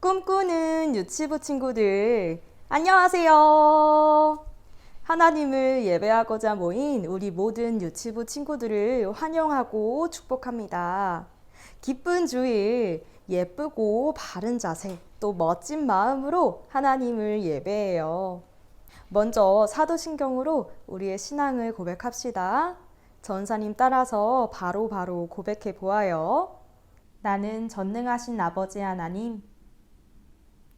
꿈꾸는 유치부 친구들, 안녕하세요. 하나님을 예배하고자 모인 우리 모든 유치부 친구들을 환영하고 축복합니다. 기쁜 주일, 예쁘고 바른 자세, 또 멋진 마음으로 하나님을 예배해요. 먼저 사도신경으로 우리의 신앙을 고백합시다. 전사님 따라서 바로바로 바로 고백해 보아요. 나는 전능하신 아버지 하나님,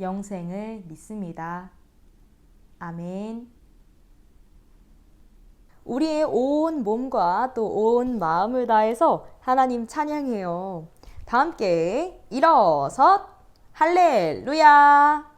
영생을 믿습니다. 아멘. 우리의 온 몸과 또 온 마음을 다해서 하나님 찬양해요. 다 함께 일어서 할렐루야.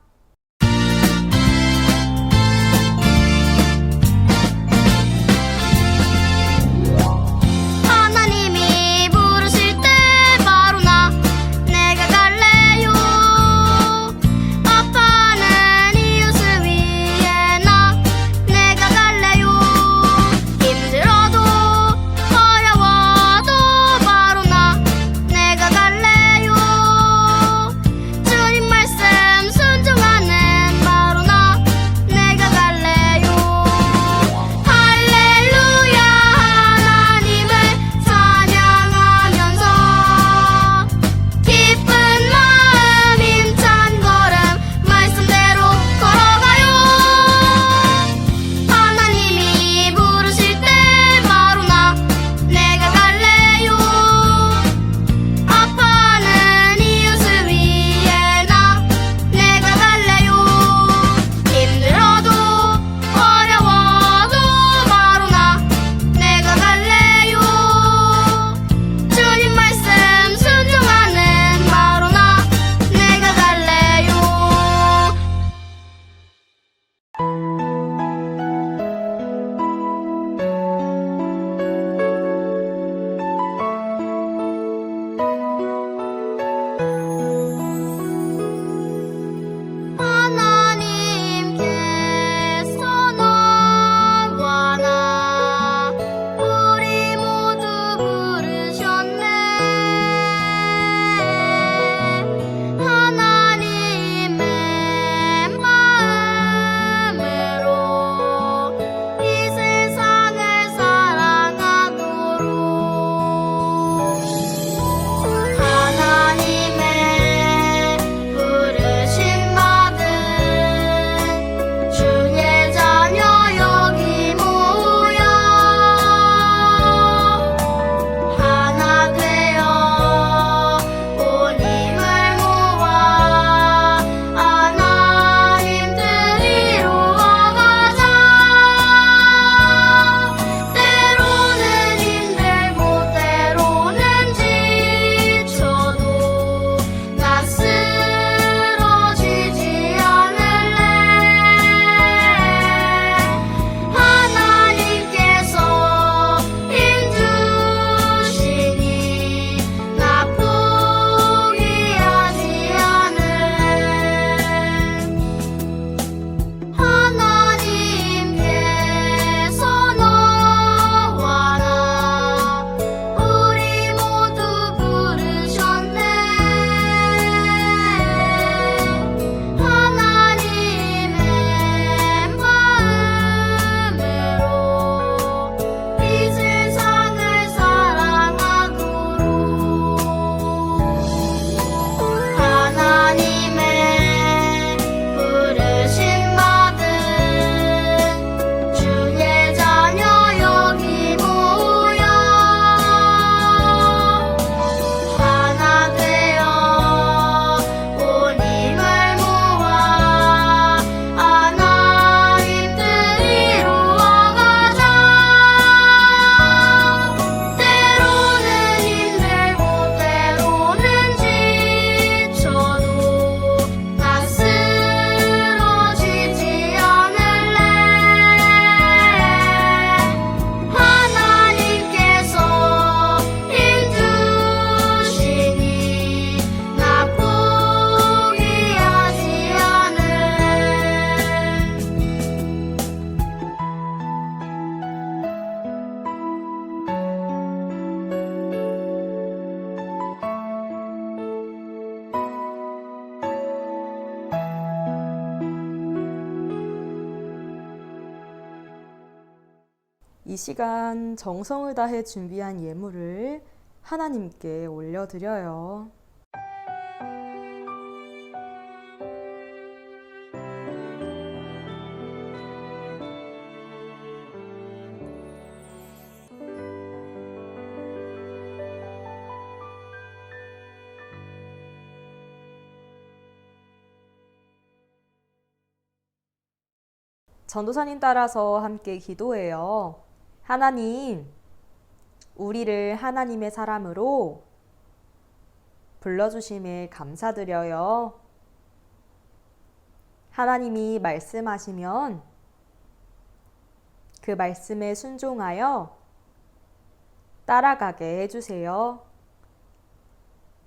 이 시간 정성을 다해 준비한 예물을 하나님께 올려드려요. 전도사님 따라서 함께 기도해요. 하나님, 우리를 하나님의 사람으로 불러주심에 감사드려요. 하나님이 말씀하시면 그 말씀에 순종하여 따라가게 해주세요.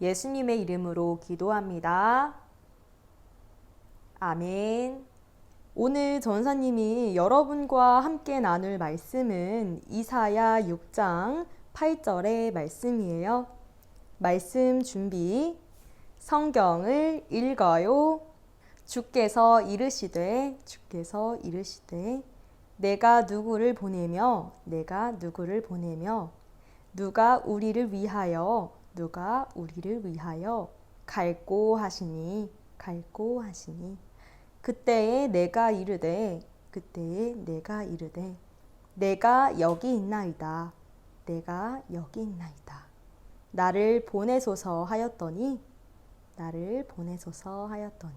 예수님의 이름으로 기도합니다. 아멘. 오늘 전사님이 여러분과 함께 나눌 말씀은 이사야 6장 8절의 말씀이에요. 말씀 준비. 성경을 읽어요. 주께서 이르시되 주께서 이르시되 내가 누구를 보내며 내가 누구를 보내며 누가 우리를 위하여 누가 우리를 위하여 갈고 하시니 갈고 하시니 그때에 내가 이르되 그때에 내가 이르되 내가 여기 있나이다. 내가 여기 있나이다. 나를 보내소서 하였더니 나를 보내소서 하였더니.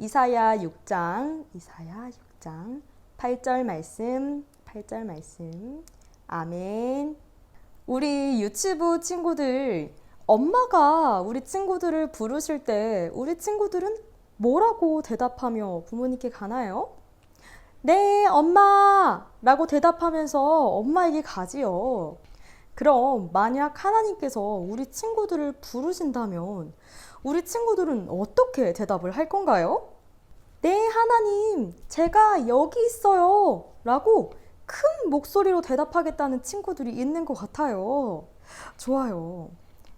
이사야 6장 이사야 6장 8절 말씀 8절 말씀. 아멘. 우리 유치부 친구들 엄마가 우리 친구들을 부르실 때 우리 친구들은 뭐라고 대답하며 부모님께 가나요? 네, 엄마! 라고 대답하면서 엄마에게 가지요. 그럼 만약 하나님께서 우리 친구들을 부르신다면 우리 친구들은 어떻게 대답을 할 건가요? 네, 하나님, 제가 여기 있어요. 라고 큰 목소리로 대답하겠다는 친구들이 있는 것 같아요. 좋아요.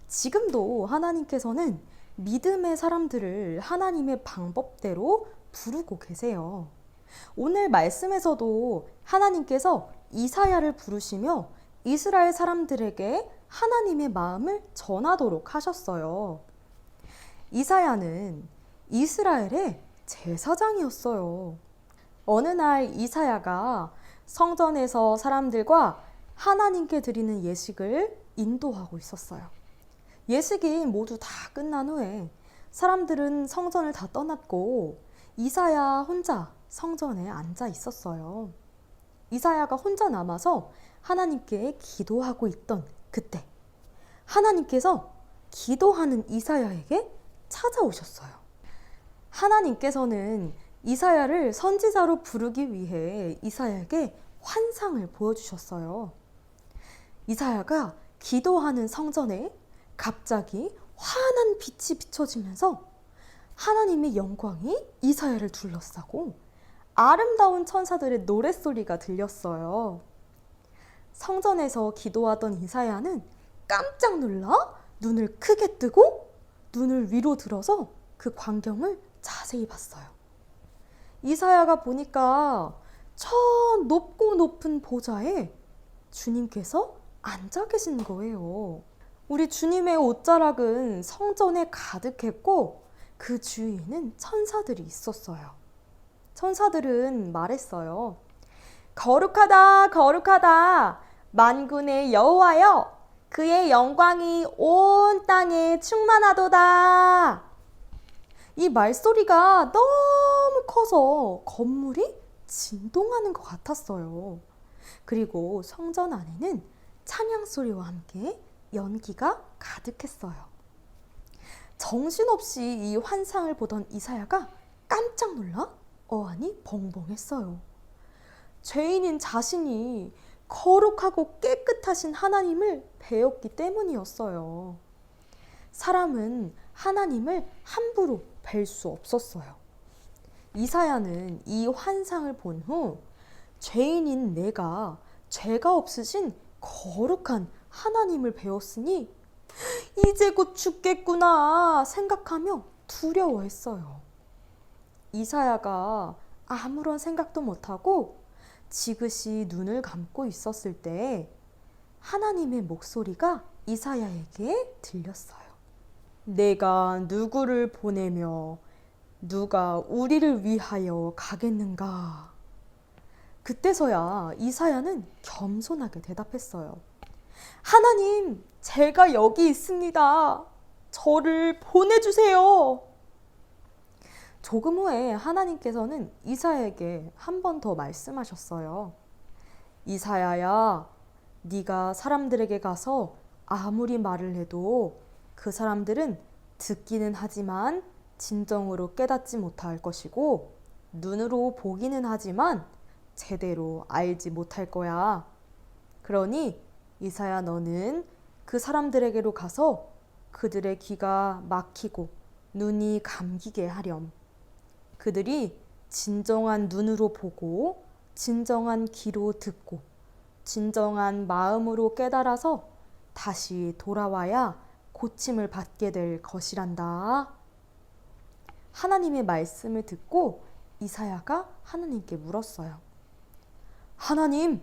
지금도 하나님께서는 믿음의 사람들을 하나님의 방법대로 부르고 계세요. 오늘 말씀에서도 하나님께서 이사야를 부르시며 이스라엘 사람들에게 하나님의 마음을 전하도록 하셨어요. 이사야는 이스라엘의 제사장이었어요. 어느 날 이사야가 성전에서 사람들과 하나님께 드리는 예식을 인도하고 있었어요. 예식이 모두 다 끝난 후에 사람들은 성전을 다 떠났고 이사야 혼자 성전에 앉아 있었어요. 이사야가 혼자 남아서 하나님께 기도하고 있던 그때 하나님께서 기도하는 이사야에게 찾아오셨어요. 하나님께서는 이사야를 선지자로 부르기 위해 이사야에게 환상을 보여주셨어요. 이사야가 기도하는 성전에 갑자기 환한 빛이 비춰지면서 하나님의 영광이 이사야를 둘러싸고 아름다운 천사들의 노랫소리가 들렸어요. 성전에서 기도하던 이사야는 깜짝 놀라 눈을 크게 뜨고 눈을 위로 들어서 그 광경을 자세히 봤어요. 이사야가 보니까 저 높고 높은 보좌에 주님께서 앉아 계신 거예요. 우리 주님의 옷자락은 성전에 가득했고 그 주위에는 천사들이 있었어요. 천사들은 말했어요. 거룩하다, 거룩하다. 만군의 여호와여, 그의 영광이 온 땅에 충만하도다. 이 말소리가 너무 커서 건물이 진동하는 것 같았어요. 그리고 성전 안에는 찬양 소리와 함께 연기가 가득했어요. 정신없이 이 환상을 보던 이사야가 깜짝 놀라 어안이 벙벙했어요. 죄인인 자신이 거룩하고 깨끗하신 하나님을 배웠기 때문이었어요. 사람은 하나님을 함부로 뵐 수 없었어요. 이사야는 이 환상을 본 후 죄인인 내가 죄가 없으신 거룩한 하나님을 배웠으니 이제 곧 죽겠구나 생각하며 두려워했어요. 이사야가 아무런 생각도 못하고 지그시 눈을 감고 있었을 때 하나님의 목소리가 이사야에게 들렸어요. 내가 누구를 보내며 누가 우리를 위하여 가겠는가? 그때서야 이사야는 겸손하게 대답했어요. 하나님, 제가 여기 있습니다. 저를 보내주세요. 조금 후에 하나님께서는 이사야에게 한 번 더 말씀하셨어요. 이사야야, 네가 사람들에게 가서 아무리 말을 해도 그 사람들은 듣기는 하지만 진정으로 깨닫지 못할 것이고 눈으로 보기는 하지만 제대로 알지 못할 거야. 그러니 이사야 너는 그 사람들에게로 가서 그들의 귀가 막히고 눈이 감기게 하렴. 그들이 진정한 눈으로 보고 진정한 귀로 듣고 진정한 마음으로 깨달아서 다시 돌아와야 고침을 받게 될 것이란다. 하나님의 말씀을 듣고 이사야가 하나님께 물었어요. 하나님,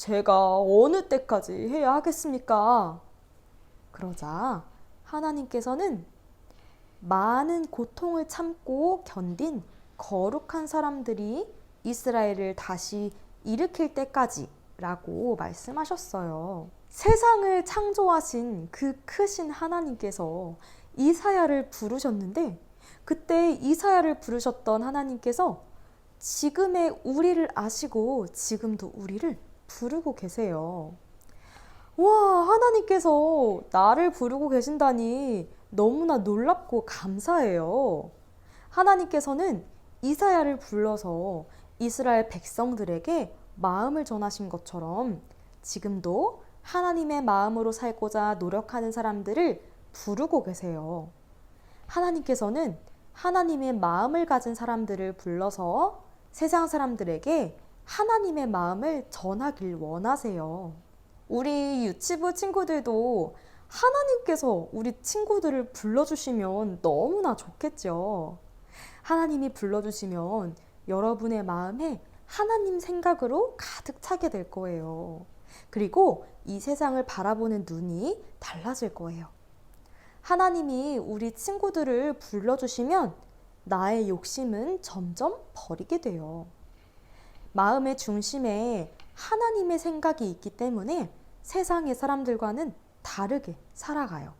제가 어느 때까지 해야 하겠습니까? 그러자 하나님께서는 많은 고통을 참고 견딘 거룩한 사람들이 이스라엘을 다시 일으킬 때까지 라고 말씀하셨어요. 세상을 창조하신 그 크신 하나님께서 이사야를 부르셨는데 그때 이사야를 부르셨던 하나님께서 지금의 우리를 아시고 지금도 우리를 부르고 계세요. 와, 하나님께서 나를 부르고 계신다니 너무나 놀랍고 감사해요. 하나님께서는 이사야를 불러서 이스라엘 백성들에게 마음을 전하신 것처럼 지금도 하나님의 마음으로 살고자 노력하는 사람들을 부르고 계세요. 하나님께서는 하나님의 마음을 가진 사람들을 불러서 세상 사람들에게 하나님의 마음을 전하길 원하세요. 우리 유치부 친구들도 하나님께서 우리 친구들을 불러주시면 너무나 좋겠죠. 하나님이 불러주시면 여러분의 마음에 하나님 생각으로 가득 차게 될 거예요. 그리고 이 세상을 바라보는 눈이 달라질 거예요. 하나님이 우리 친구들을 불러주시면 나의 욕심은 점점 버리게 돼요. 마음의 중심에 하나님의 생각이 있기 때문에 세상의 사람들과는 다르게 살아가요.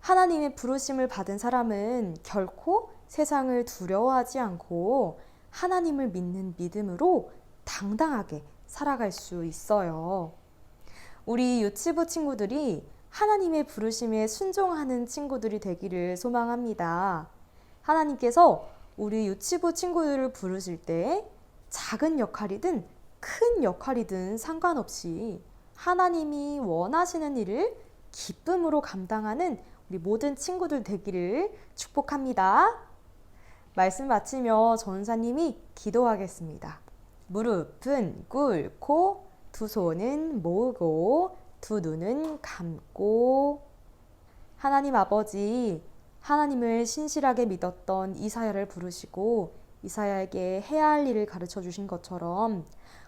하나님의 부르심을 받은 사람은 결코 세상을 두려워하지 않고 하나님을 믿는 믿음으로 당당하게 살아갈 수 있어요. 우리 유치부 친구들이 하나님의 부르심에 순종하는 친구들이 되기를 소망합니다. 하나님께서 우리 유치부 친구들을 부르실 때 작은 역할이든 큰 역할이든 상관없이 하나님이 원하시는 일을 기쁨으로 감당하는 우리 모든 친구들 되기를 축복합니다. 말씀 마치며 전사님이 기도하겠습니다. 무릎은 꿇고 두 손은 모으고 두 눈은 감고 하나님 아버지 하나님을 신실하게 믿었던 이사야를 부르시고 이사야에게 해야 할 일을 가르쳐 주신 것처럼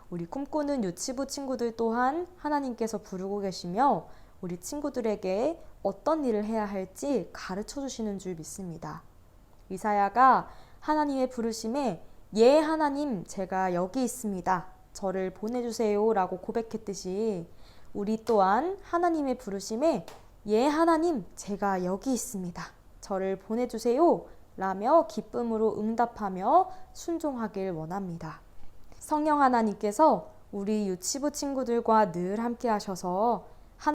우리 꿈꾸는 유치부 친구들 또한 하나님께서 부르고 계시며 우리 친구들에게 어떤 일을 해야 할지 가르쳐 주시는 줄 믿습니다. 이사야가 하나님의 부르심에 예 하나님 제가 여기 있습니다. 저를 보내주세요 라고 고백했듯이 우리 또한 하나님의 부르심에 예 하나님 제가 여기 있습니다. 저를 보내주세요 라며 기쁨으로 응답하며 순종하길 원합니다. 성령 하나님께서 우리 유치부 친구들과 늘 함께 하셔서